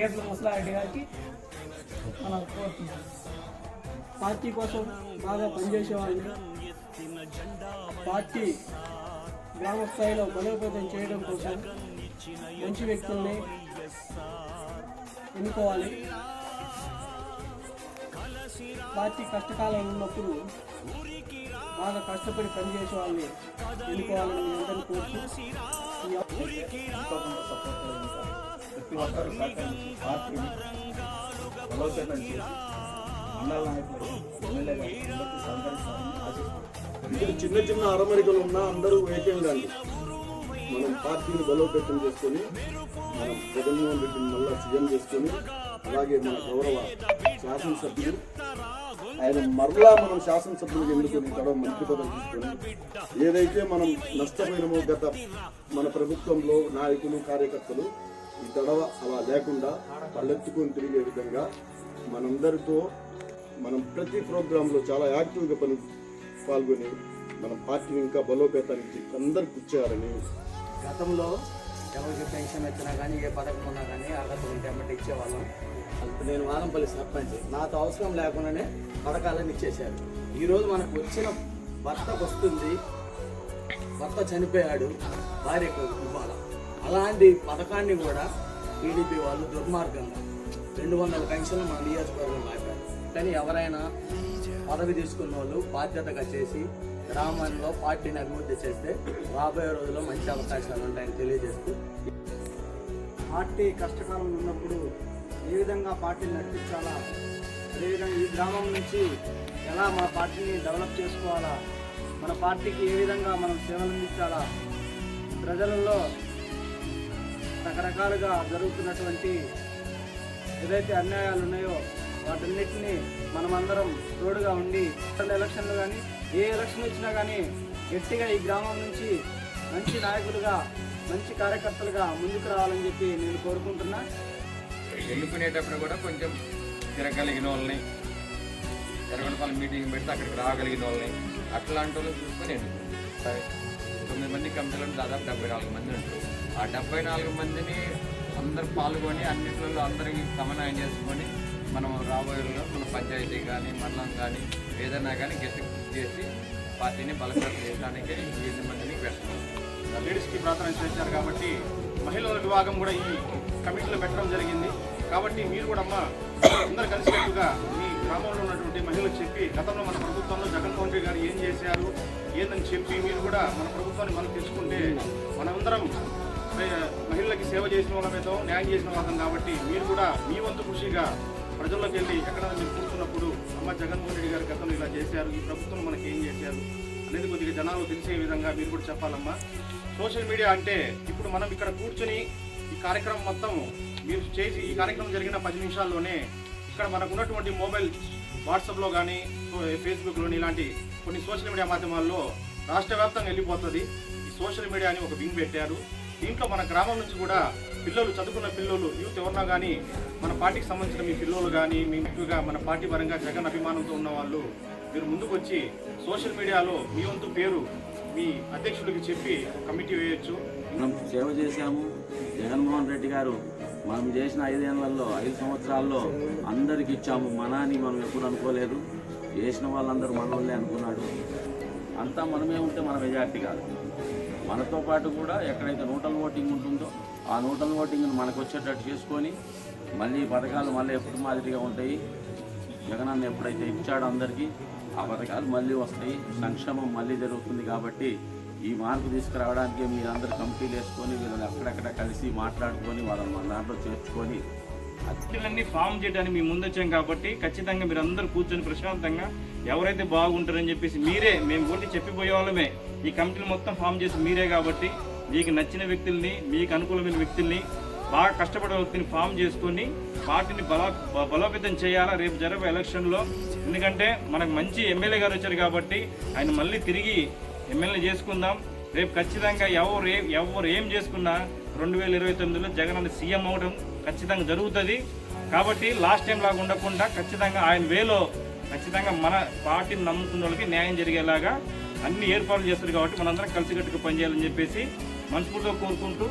గేర్ల ముసలారెడ్డి గారికి మనం కోరుతున్నాం. పార్టీ కోసం బాగా పనిచేసేవాడిని పార్టీ గ్రామ స్థాయిలో బలోపేతం చేయడం కోసం మంచి వ్యక్తుల్ని ఎన్నుకోవాలి. పార్టీ కష్టకాలం ఉన్నప్పుడు బాగా కష్టపడి పనిచేసే వాళ్ళని వెళ్ళిపోవాలని మీ చిన్న చిన్న అరమరికలు ఉన్నా అందరూ ఏకంగా మనం పార్టీని బలోపేతం చేసుకొని మనం జగన్మోహన్ రెడ్డిని మళ్ళీ సీఎం చేసుకొని అలాగే మన గౌరవ శాసనసభ్యులు. ఆయన మరలా మనం శాసనసభ్యులు ఎన్నుకొని గౌరవ మంత్రి పదవి తీసుకొని? ఏదైతే మనం నష్టపోయినమో గత మన ప్రభుత్వంలో నాయకులు కార్యకర్తలు ఈ తడవ అలా లేకుండా తలెత్తుకొని తిరిగే విధంగా మనందరితో మనం ప్రతి ప్రోగ్రాంలో చాలా యాక్టివ్గా పని పాల్గొని మన పార్టీని ఇంకా బలోపేతానికి అందరు కూర్చోవాలని గతంలో ఎవరికి పెన్షన్ వచ్చినా కానీ ఏ పథకం ఉన్నా కానీ అర్హత ఉంటే అమ్మటి ఇచ్చేవాళ్ళం. నేను వానంపల్లి సర్పంచ్. నాతో అవసరం లేకుండానే పథకాలను ఇచ్చేశారు. ఈరోజు మనకు వచ్చిన భర్తకు వస్తుంది. భర్త చనిపోయాడు. భార్యకు ఇవ్వాలి. అలాంటి పథకాన్ని కూడా టీడీపీ వాళ్ళు దుర్మార్గంగా రెండు వందల పెన్షన్లు మన నియోజకవర్గం ఆపారు కానీ ఎవరైనా పదవి తీసుకున్న వాళ్ళు బాధ్యతగా చేసి గ్రామంలో పార్టీని అభివృద్ధి చేస్తే రాబోయే రోజుల్లో మంచి అవకాశాలు ఉంటాయని తెలియజేస్తూ. పార్టీ కష్టకాలంలో ఉన్నప్పుడు ఏ విధంగా పార్టీని నడిపించాలా? అదేవిధంగా ఈ గ్రామం నుంచి ఎలా మన పార్టీని డెవలప్ చేసుకోవాలా? మన పార్టీకి ఏ విధంగా మనం సేవలు అందించాలా? ప్రజలలో రకరకాలుగా జరుగుతున్నటువంటి ఏదైతే అన్యాయాలు ఉన్నాయో వాటన్నిటిని మనమందరం తోడుగా ఉండి ఎలక్షన్లు కానీ ఏ ఎలక్షన్ వచ్చినా కానీ గట్టిగా ఈ గ్రామం నుంచి మంచి నాయకులుగా మంచి కార్యకర్తలుగా ముందుకు రావాలని చెప్పి నేను కోరుకుంటున్నా. ఎన్నుకునేటప్పుడు కూడా కొంచెం తిరగలిగిన వాళ్ళని తిరగడపాల మీటింగ్ పెడితే అక్కడికి రాగలిగిన వాళ్ళని అట్లాంటి వాళ్ళు చూసుకొని ఎన్నుకుంటాం తొమ్మిది మంది కమిటీలో దాదాపు డెబ్బై నాలుగు మంది ఉంటారు. ఆ డెబ్బై నాలుగు మందిని అందరు పాల్గొని అన్నింటిలో అందరికి సమన్వయం చేసుకొని మనం రాబోయే మన పంచాయతీ కానీ మండలం కానీ ఏదైనా కానీ గట్టి చేసి పార్టీని బలపడత చేయడానికి ఎనిమిది మందిని పెడతాం. లేడీస్కి ప్రాధాన్యత చేశారు కాబట్టి మహిళల విభాగం కూడా ఈ కమిటీలో పెట్టడం జరిగింది. కాబట్టి మీరు కూడా అమ్మ అందరు కలిసినట్టుగా మీ గ్రామంలో ఉన్నటువంటి మహిళలకు చెప్పి గతంలో మన ప్రభుత్వంలో జగన్మోహన్ రెడ్డి గారు ఏం చేశారు ఏందని చెప్పి మీరు కూడా మన ప్రభుత్వాన్ని మనం తెలుసుకుంటే మనందరం మహిళలకి సేవ చేసిన వాళ్ళమేతో న్యాయం చేసిన వాళ్ళం కాబట్టి మీరు కూడా మీ వంతు కృషిగా ప్రజల్లోకి వెళ్ళి ఎక్కడైనా మీరు కూర్చున్నప్పుడు అమ్మ జగన్మోహన్ రెడ్డి గారు గతంలో ఇలా చేశారు ఈ ప్రభుత్వం మనకి ఏం చేశారు అనేది కొద్దిగా జనాలు తెలిసే విధంగా మీరు కూడా చెప్పాలమ్మా. సోషల్ మీడియా అంటే ఇప్పుడు మనం ఇక్కడ కూర్చొని ఈ కార్యక్రమం మొత్తం మీరు చేసి ఈ కార్యక్రమం జరిగిన పది నిమిషాల్లోనే ఇక్కడ మనకు ఉన్నటువంటి మొబైల్ వాట్సాప్లో కానీ ఫేస్బుక్లోని ఇలాంటి కొన్ని సోషల్ మీడియా మాధ్యమాల్లో రాష్ట్ర వ్యాప్తంగా వెళ్ళిపోతుంది. ఈ సోషల్ మీడియా అని ఒక వింగ్ పెట్టారు. దీంట్లో మన గ్రామం నుంచి కూడా పిల్లలు చదువుకున్న పిల్లలు యూత్ ఎవరన్నా కానీ మన పార్టీకి సంబంధించిన మీ పిల్లలు కానీ మీ ముఖ్యంగా మన పార్టీ పరంగా జగన్ అభిమానంతో ఉన్న వాళ్ళు మీరు ముందుకు వచ్చి సోషల్ మీడియాలో మీ వంతు పేరు మీ అధ్యక్షుడికి చెప్పి కమిటీ వేయొచ్చు. మనం సేవ చేశాము. జగన్మోహన్ రెడ్డి గారు మనం చేసిన ఐదేళ్ళలో ఐదు సంవత్సరాల్లో అందరికి ఇచ్చాము. మన అని మనం ఎప్పుడు అనుకోలేదు. చేసిన వాళ్ళందరూ మన అనుకున్నాడు అంతా మనమే ఉంటే మన మెజార్టీ కాదు. మనతో పాటు కూడా ఎక్కడైతే నూటల్ ఓటింగ్ ఉంటుందో ఆ నూటల్ ఓటింగ్ను మనకు వచ్చేటట్టు చేసుకొని మళ్ళీ పథకాలు మళ్ళీ ఎప్పుడు మాదిరిగా ఉంటాయి. జగనన్న ఎప్పుడైతే ఇచ్చాడో అందరికీ ఆ పథకాలు మళ్ళీ వస్తాయి. సంక్షేమం మళ్ళీ జరుగుతుంది కాబట్టి ఈ మార్పు తీసుకురావడానికి మీరందరూ కమిటీలు వేసుకొని వీళ్ళని అక్కడక్కడ కలిసి మాట్లాడుకొని వాళ్ళని మన దాంట్లో చేర్చుకొని అన్ని ఫామ్ చేయడానికి మీ ముందొచ్చాం కాబట్టి ఖచ్చితంగా మీరు అందరూ కూర్చొని ప్రశాంతంగా ఎవరైతే బాగుంటారని చెప్పేసి మీరే మేము ఓటి చెప్పిపోయే వాళ్ళమే. ఈ కమిటీలు మొత్తం ఫామ్ చేసి మీరే కాబట్టి మీకు నచ్చిన వ్యక్తుల్ని మీకు అనుకూలమైన వ్యక్తుల్ని బాగా కష్టపడే వ్యక్తిని ఫామ్ చేసుకొని పార్టీని బల బ- బలోపేతం చేయాలా? రేపు జరగబోయే ఎలక్షన్లో. ఎందుకంటే మనకు మంచి ఎమ్మెల్యే గారు వచ్చారు కాబట్టి ఆయన మళ్ళీ తిరిగి ఎమ్మెల్యే చేసుకుందాం. రేపు ఖచ్చితంగా ఎవరు ఏ ఎవరు ఏం చేసుకున్నా రెండు వేల ఇరవై తొమ్మిదిలో జగన్ అన్న సీఎం అవడం ఖచ్చితంగా జరుగుతుంది. కాబట్టి లాస్ట్ టైం లాగా ఉండకుండా ఖచ్చితంగా ఆయన వేలో ఖచ్చితంగా మన పార్టీని నమ్ముకున్న వాళ్ళకి న్యాయం జరిగేలాగా అన్ని ఏర్పాట్లు చేస్తారు కాబట్టి మనందరం కలిసికట్టుగా పనిచేయాలని చెప్పేసి మనస్ఫూర్తిగా కోరుకుంటూ